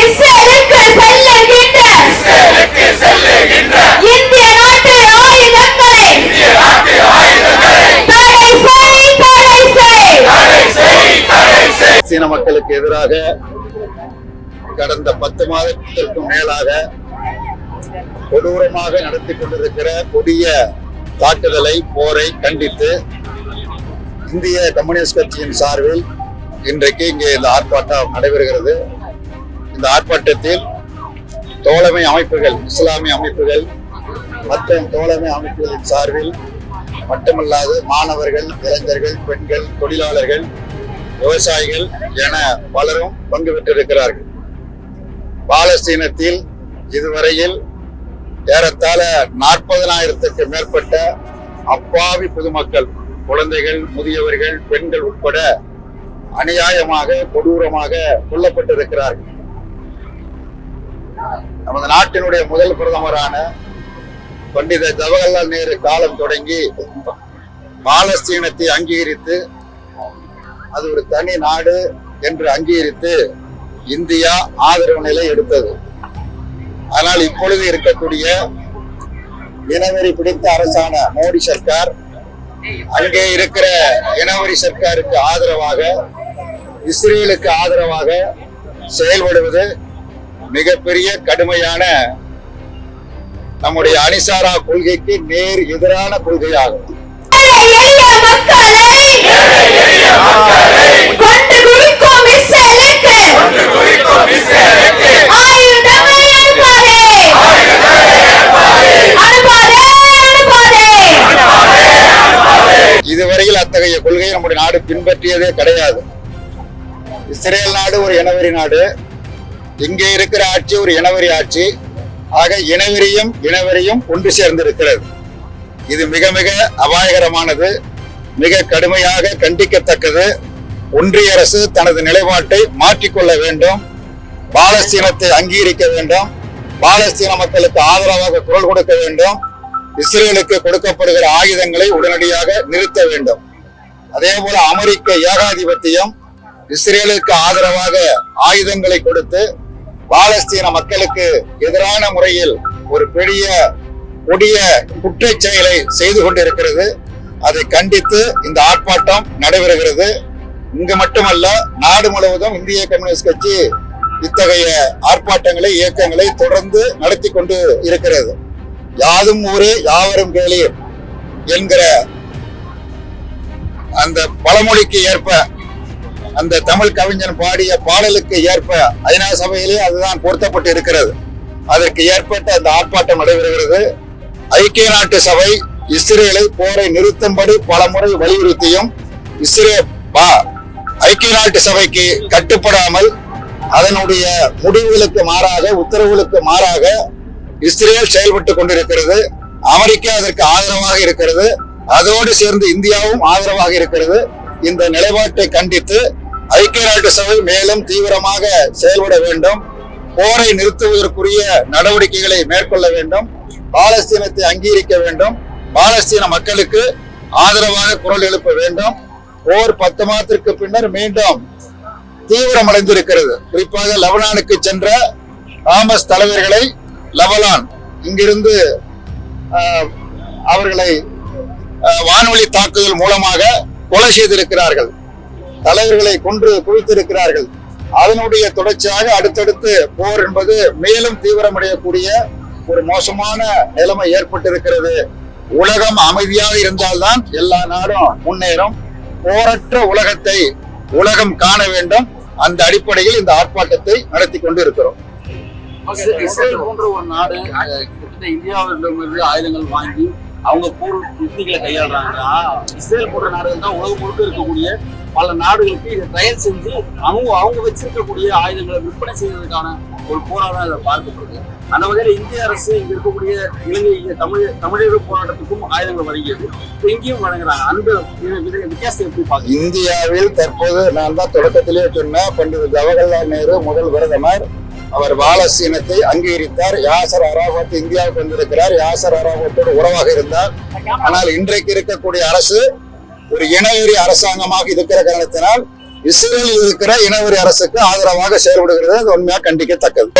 இஸ்ரேலுக்கு செல்லுகின்ற இந்திய நாட்டு ஆயுதங்களை தடை செய் சீன மக்களுக்கு எதிராக கடந்த பத்து மாதத்திற்கும் மேலாக கொடூரமாக நடத்தி கொண்டிருக்கிற கொடிய தாக்குதலை போரை கண்டித்து இந்திய கம்யூனிஸ்ட் கட்சியின் சார்பில் இன்றைக்கு இங்கே இந்த ஆர்ப்பாட்டம் நடைபெறுகிறது. இந்த ஆர்ப்பாட்டத்தில் தோழமை அமைப்புகள் இஸ்லாமிய அமைப்புகள் மற்ற தோழமை அமைப்புகளின் சார்பில் மட்டுமல்லாது மாணவர்கள் இளைஞர்கள் பெண்கள் தொழிலாளர்கள் விவசாயிகள் என பலரும் பங்கு பெற்றிருக்கிறார்கள். பாலஸ்தீனத்தில் இதுவரையில் ஏறத்தாழ நாற்பதனாயிரத்துக்கு மேற்பட்ட அப்பாவி பொதுமக்கள் குழந்தைகள் முதியவர்கள் பெண்கள் உட்பட அநியாயமாக கொடூரமாக கொல்லப்பட்டிருக்கிறார்கள் நமது நாட்டினுடைய முதல் பிரதமரான பண்டித ஜவஹர்லால் நேரு காலம் தொடங்கி பாலஸ்தீனத்தை அங்கீகரித்து அது ஒரு தனி நாடு என்று அங்கீகரித்து இந்தியா ஆதரவு நிலை எடுத்தது. ஆனால் இப்பொழுது இருக்கக்கூடிய இனவெறி பிடித்த அரசான மோடி சர்க்கார் அங்கே இருக்கிற இனவெறி சர்க்காருக்கு ஆதரவாக இஸ்ரேலுக்கு ஆதரவாக செயல்படுவது மிகப்பெரிய கடுமையான நம்முடைய அணிசாரா கொள்கைக்கு நேர் எதிரான கொள்கையாகும். இதுவரையில் அத்தகைய கொள்கையை நம்முடைய நாடு பின்பற்றியதே கிடையாது. இஸ்ரேல் நாடு ஒரு இனவெறி நாடு. இங்கே இருக்கிற ஆட்சி ஒரு இனவெறி ஆட்சி. ஆக இனவெறியும் இனவெறியும் ஒன்று சேர்ந்திருக்கிறது. இது மிக மிக அபாயகரமானது. மிக கடுமையாக கண்டிக்கத்தக்கது. ஒன்றிய அரசு தனது நிலைப்பாட்டை மாற்றிக்கொள்ள வேண்டும். பாலஸ்தீனத்தை அங்கீகரிக்க வேண்டும். பாலஸ்தீன மக்களுக்கு ஆதரவாக குரல் கொடுக்க வேண்டும். இஸ்ரேலுக்கு கொடுக்கப்படுகிற ஆயுதங்களை உடனடியாக நிறுத்த வேண்டும். அதே போல அமெரிக்க ஏகாதிபத்தியம் இஸ்ரேலுக்கு ஆதரவாக ஆயுதங்களை கொடுத்து பாலஸ்தீன மக்களுக்கு எதிரான முறையில் ஒரு பெரிய கொடிய குற்றச் செயலை செய்து கொண்டிருக்கிறது. அதை கண்டித்து இந்த ஆர்ப்பாட்டம் நடைபெறுகிறது. இங்கு மட்டுமல்ல நாடு முழுவதும் இந்திய கம்யூனிஸ்ட் கட்சி இத்தகைய ஆர்ப்பாட்டங்களை இயக்கங்களை தொடர்ந்து நடத்தி கொண்டு இருக்கிறது. யாதும் ஊரே யாவரும் கேளீர் என்கிற அந்த பழமொழிக்கு ஏற்ப அந்த தமிழ் கவிஞன் பாடிய பாடலுக்கு ஏற்ப ஐநா சபையிலே அதுதான் பொருத்தப்பட்டு இருக்கிறது. அதற்கு ஏற்பட்ட அந்த ஆர்ப்பாட்டம் நடைபெறுகிறது. ஐக்கிய நாட்டு சபை இஸ்ரேலை போரை நிறுத்தும்படி பல முறை வலியுறுத்தியும் இஸ்ரேல் பா- ஐக்கிய நாட்டு சபைக்கு கட்டுப்படாமல் அதனுடைய முடிவுகளுக்கு மாறாக உத்தரவுகளுக்கு மாறாக இஸ்ரேல் செயல்பட்டு கொண்டிருக்கிறது. அமெரிக்கா அதற்கு ஆதரவாக இருக்கிறது. அதோடு சேர்ந்து இந்தியாவும் ஆதரவாக இருக்கிறது. இந்த நிலைப்பாட்டை கண்டித்து ஐக்கிய நாட்டு சபை மேலும் தீவிரமாக செயல்பட வேண்டும். போரை நிறுத்துவதற்குரிய நடவடிக்கைகளை மேற்கொள்ள வேண்டும். பாலஸ்தீனத்தை அங்கீகரிக்க வேண்டும். பாலஸ்தீன மக்களுக்கு ஆதரவாக குரல் எழுப்ப வேண்டும். போர் பத்து மாதத்திற்கு பின்னர் மீண்டும் தீவிரமடைந்திருக்கிறது. குறிப்பாக லெபனானுக்கு சென்ற தாமஸ் தலைவர்களை லெபனான் இங்கிருந்து அவர்களை வானொலி தாக்குதல் மூலமாக கொலை செய்திருக்கிறார்கள். தலைவர்களை கொன்று குவித்திருக்கிறார்கள் அதனுடைய தொடர்ச்சியாக அடுத்தடுத்து போர் என்பது மேலும் தீவிரமடையக்கூடிய ஒரு மோசமான நிலைமை ஏற்பட்டிருக்கிறது. உலகம் அமைதியாக இருந்தால்தான் எல்லா நாடும் முன்னேறும். போரற்ற உலகத்தை உலகம் காண வேண்டும். அந்த அடிப்படையில் இந்த ஆர்ப்பாட்டத்தை நடத்தி கொண்டு இருக்கிறோம் இஸ்ரேல் போன்ற ஒரு நாடு அஹ், கிட்டத்தட்ட இந்தியாவிடமிருந்து ஆயுதங்கள் வாங்கி அவங்க போர் யுக்திகளை கையாளுறாங்கன்னா இஸ்ரேல் போன்ற நாடுகள் தான் உலகம் முழுக்க இருக்கக்கூடிய பல நாடுகளுக்கு இதை தயார் செஞ்சு அவங்க அவங்க வச்சிருக்கக்கூடிய ஆயுதங்களை விற்பனை செய்வதற்கான ஒரு போராக தான் இதை பார்க்கப்படுது அந்த வகையில் இந்திய அரசு இங்க இருக்கக்கூடிய இலங்கை இங்க தமிழ் தமிழக போராட்டத்துக்கும் ஆயுதங்கள் வழங்கியது. எங்கேயும் வழங்குறாங்க. அந்த வித்தியாசம் வித்தியாசத்தை எப்படி பார்க்க இந்தியாவில் தற்போது நான் தான் தொடக்கத்திலே சொன்ன பண்டித ஜவஹர்லால் நேரு முதல் பிரதமர் அவர் பாலஸ்தீனத்தை அங்கீகரித்தார். யாசர் அராபத் இந்தியாவுக்கு வந்திருக்கிறார். யாசர் அராபத்தோடு உறவாக இருந்தார். ஆனால் இன்றைக்கு இருக்கக்கூடிய அரசு ஒரு இனவெறி அரசாங்கமாக இருக்கிற காரணத்தினால் இஸ்ரேலில் இருக்கிற இனவெறி அரசுக்கு ஆதரவாக செயல்படுகிறது. அது கண்டிக்கத்தக்கது.